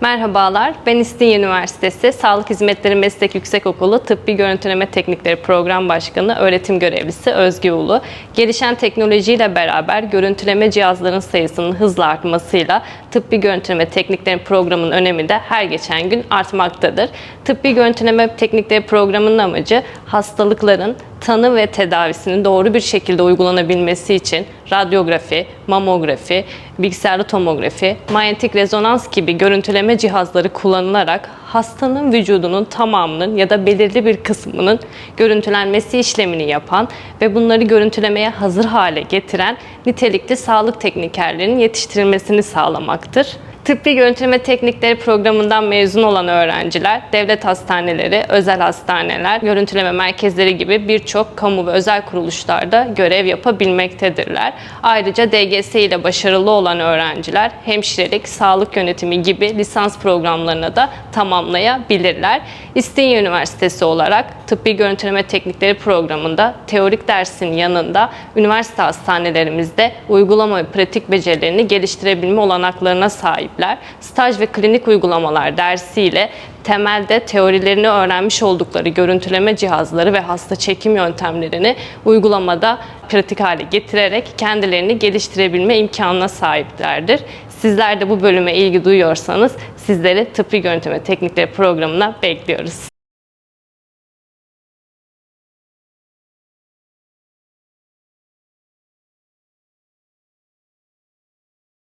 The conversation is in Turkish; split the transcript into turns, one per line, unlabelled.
Merhabalar, ben İstinye Üniversitesi Sağlık Hizmetleri Meslek Yüksekokulu Tıbbi Görüntüleme Teknikleri Program Başkanı Öğretim Görevlisi Özge Ulu. Gelişen teknolojiyle beraber görüntüleme cihazlarının sayısının hızla artmasıyla tıbbi görüntüleme teknikleri programının önemi de her geçen gün artmaktadır. Tıbbi görüntüleme teknikleri programının amacı hastalıkların tanı ve tedavisinin doğru bir şekilde uygulanabilmesi için radyografi, mamografi, bilgisayarlı tomografi, manyetik rezonans gibi görüntüleme cihazları kullanılarak hastanın vücudunun tamamının ya da belirli bir kısmının görüntülenmesi işlemini yapan ve bunları görüntülemeye hazır hale getiren nitelikli sağlık teknikerlerinin yetiştirilmesini sağlamaktır. Tıbbi Görüntüleme Teknikleri programından mezun olan öğrenciler, devlet hastaneleri, özel hastaneler, görüntüleme merkezleri gibi birçok kamu ve özel kuruluşlarda görev yapabilmektedirler. Ayrıca DGS ile başarılı olan öğrenciler hemşirelik, sağlık yönetimi gibi lisans programlarına da tamamlayabilirler. İstinye Üniversitesi olarak Tıbbi Görüntüleme Teknikleri programında teorik dersin yanında üniversite hastanelerimizde uygulama ve pratik becerilerini geliştirebilme olanaklarına sahipler. Staj ve klinik uygulamalar dersiyle temelde teorilerini öğrenmiş oldukları görüntüleme cihazları ve hasta çekim yöntemlerini uygulamada pratik hale getirerek kendilerini geliştirebilme imkanına sahiplerdir. Sizler de bu bölüme ilgi duyuyorsanız sizleri Tıbbi Görüntüleme Teknikleri programına bekliyoruz.